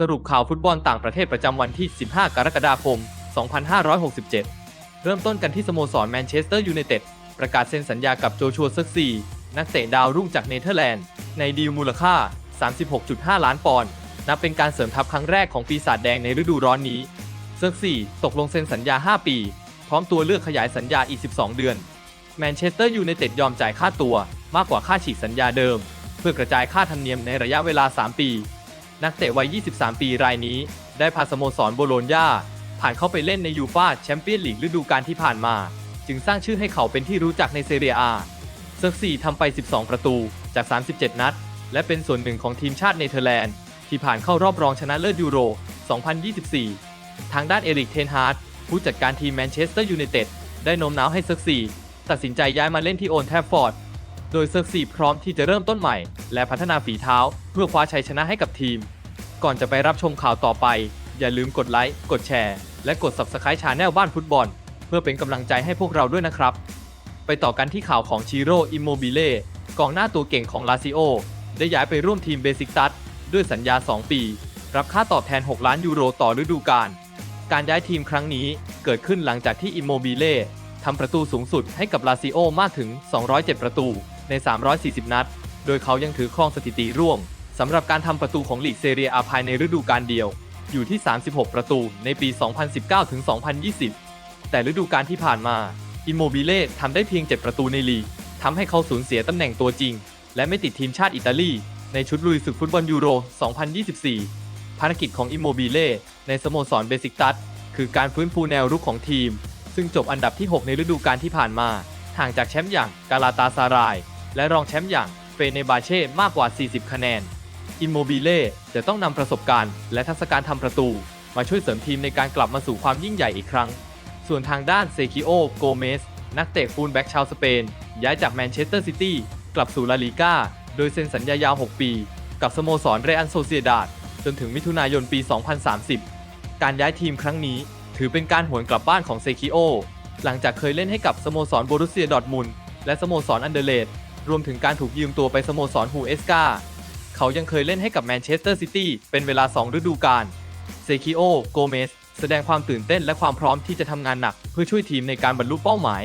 สรุปข่าวฟุตบอลต่างประเทศประจำวันที่ 15 กรกฎาคม 2567 เริ่มต้นกันที่สโมสรแมนเชสเตอร์ยูไนเต็ดประกาศเซ็นสัญญากับโจชัวเซิร์กซี นักเตะดาวรุ่งจากเนเธอร์แลนด์ ในดีลมูลค่า 36.5 ล้านปอนด์ นับเป็นการเสริมทัพครั้งแรกของปีศาจแดงในฤดูร้อนนี้ เซิร์กซีตกลงเซ็นสัญญา 5 ปี พร้อมตัวเลือกขยายสัญญาอีก 12 เดือน แมนเชสเตอร์ยูไนเต็ดยอมจ่ายค่าตัวมากกว่าค่าฉีกสัญญาเดิม เพื่อกระจายค่าธรรมเนียมในระยะเวลา 3 ปี นักเตะวัย 23 ปีรายนี้ ได้พาสโมสรโบโลญญาผ่านเข้าไปเล่นในยูฟาแชมเปี้ยนลีกฤดูกาลที่ผ่านมา จึงสร้างชื่อให้เขาเป็นที่รู้จักในเซเรียอาเซิร์ซีทำไป 12 ประตูจาก 37 นัด และเป็นส่วนหนึ่งของทีมชาติเนเธอร์แลนด์ ที่ผ่านเข้ารอบรองชนะเลิศยูโร 2024 ทางด้านเอริกเทนฮาร์ดผู้จัดการทีมแมนเชสเตอร์ยูไนเต็ดได้โน้มน้าวให้เซิร์ซีตัดสินใจย้ายมาเล่นที่โอนแทฟฟอร์ด โดยเซิร์ซีพร้อมที่จะเริ่มต้นใหม่ และพัฒนาฝีเท้า เพื่อคว้าชัยชนะให้กับทีม ก่อนจะไปรับชมข่าวต่อไป อย่าลืมกดไลค์กดแชร์ และกด Subscribe ชาแนลบ้านฟุตบอล เพื่อเป็นกำลังใจให้พวกเราด้วยนะครับ ไปต่อกันที่ข่าวของชิโร่อิมโมบิเล่กองหน้าตัวเก่งของลาซิโอได้ย้ายไปร่วมทีมเบซิกตัสด้วยสัญญา 2 ปี รับค่าตอบแทน 6 ล้านยูโรต่อฤดูกาลการย้ายทีมครั้งนี้เกิดขึ้นหลังจากที่อิมโมบิเล่ทำประตูสูงสุดให้กับลาซิโอมากถึง 207 ประตู ใน 340 นัด โดยเขายังถือครองสถิติร่วมสำหรับการทำประตูของลีกเซเรียอาภายในฤดูกาลเดียว อยู่ที่ 36 ประตูในปี 2019-2020 แต่ฤดูกาลที่ผ่านมาอิมโมบิเล่ทำได้เพียง 7 ประตูในลีกทำให้เขาสูญเสียตำแหน่งตัวจริง และไม่ติดทีมชาติอิตาลี ในชุดลุยศึกฟุตบอลยูโร 2024 ภารกิจของอิมโมบิเล่ในสโมสรเบซิกตัสคือการฟื้นฟูแนวรุกของทีม ซึ่งจบอันดับที่ 6 ในฤดูกาลที่ผ่านมา ห่างจากแชมป์อย่างกาลาตาซาราย และรองแชมป์อย่างเฟเนบาเช่มากกว่า 40 คะแนน อิมโมบิเล่จะต้องนำประสบการณ์ และทักษะการทำประตู มาช่วยเสริมทีมในการกลับมาสู่ความยิ่งใหญ่อีกครั้ง ส่วนทางด้านเซคิโอโกเมสนักเตะฟูลแบ็กชาวสเปน ย้ายจากแมนเชสเตอร์ซิตี้กลับสู่ลาลีกาโดยเซ็นสัญญายาว 6 ปี กับสโมสรเรอันโซเซียดาดจนถึงมิถุนายนปี 2030 การย้ายทีมครั้งนี้ ถือเป็นการหวนกลับบ้านของเซคิโอหลังจากเคยเล่นให้กับสโมสรโบรุสเซียดอร์ทมุนและสโมสรอันเดเลด รวมถึงการถูกยืมตัวไปสโมสรฮูเอสกาเขายังเคยเล่นให้กับแมนเชสเตอร์ซิตี้เป็นเวลา 2 ฤดูกาล เซคิโอ โกเมส แสดงความตื่นเต้นและความพร้อมที่จะทำงานหนัก เพื่อช่วยทีมในการบรรลุเป้าหมาย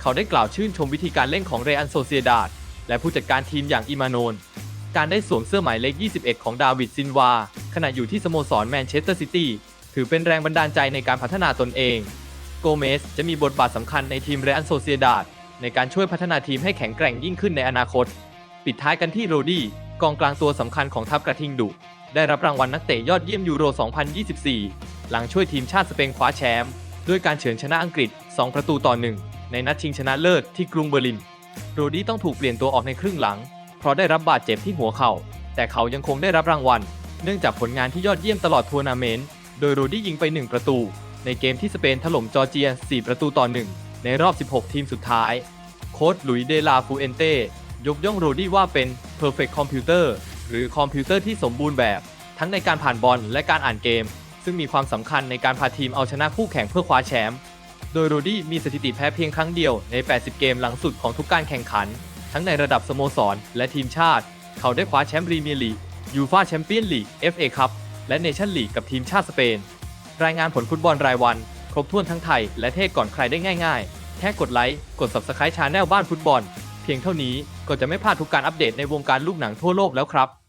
เขาได้กล่าวชื่นชมวิธีการเล่นของเรอันโซเซียดาดและผู้จัดการทีมอย่างอิมาโนน การได้สวมเสื้อหมายเลข 21 ของดาวิดซินวา ขณะอยู่ที่สโมสรแมนเชสเตอร์ซิตี้ถือเป็นแรงบันดาลใจในการพัฒนาตนเอง โกเมสจะมีบทบาทสำคัญในทีมเรอันโซเซียดาด ในการช่วยพัฒนาทีมให้แข็งแกร่งยิ่งขึ้นในอนาคต ปิดท้ายกันที่โรดี้กองกลางตัวสำคัญของทัพกระทิงดุ ได้รับรางวัลนักเตะยอดเยี่ยมยูโร 2024 หลังช่วยทีมชาติสเปนคว้าแชมป์ด้วยการเฉือนชนะอังกฤษ 2 ประตูต่อ1ในนัดชิงชนะเลิศที่กรุงเบอร์ลิน โรดี้ต้องถูกเปลี่ยนตัวออกในครึ่งหลัง เพราะได้รับบาดเจ็บที่หัวเข่า แต่เขายังคงได้รับรางวัล เนื่องจากผลงานที่ยอดเยี่ยมตลอดทัวร์นาเมนต์ โดยโรดี้ยิงไป 1 ประตู ในเกมที่สเปนถล่มจอร์เจีย 4 ประตูต่อ1 ในรอบ 16 ทีมสุดท้าย โค้ชหลุยเดลาฟูเอนเต้ยกย่องโรดี้ว่าเป็น perfect computer หรือคอมพิวเตอร์ที่สมบูรณ์แบบ ทั้งในการผ่านบอลและการอ่านเกม ซึ่งมีความสำคัญในการพาทีมเอาชนะคู่แข่งเพื่อคว้าแชมป์โดยโรดี้มีสถิติแพ้เพียงครั้งเดียวใน 80 เกมหลังสุดของทุกการแข่งขัน ทั้งในระดับสโมสร และทีมชาติ เขาได้คว้าแชมป์พรีเมียร์ลีกยูฟาแชมเปี้ยนลีก FA คัพและเนชั่นลีกกับทีมชาติสเปน รายงานผลฟุตบอลรายวัน ครบถ้วนทั้งไทย และเทศก่อนใครได้ง่ายๆ แค่กดไลค์ กด Subscribe ชาแนลบ้านฟุตบอล เพียงเท่านี้ก็จะไม่พลาดทุกการอัปเดตในวงการลูกหนังทั่วโลกแล้วครับ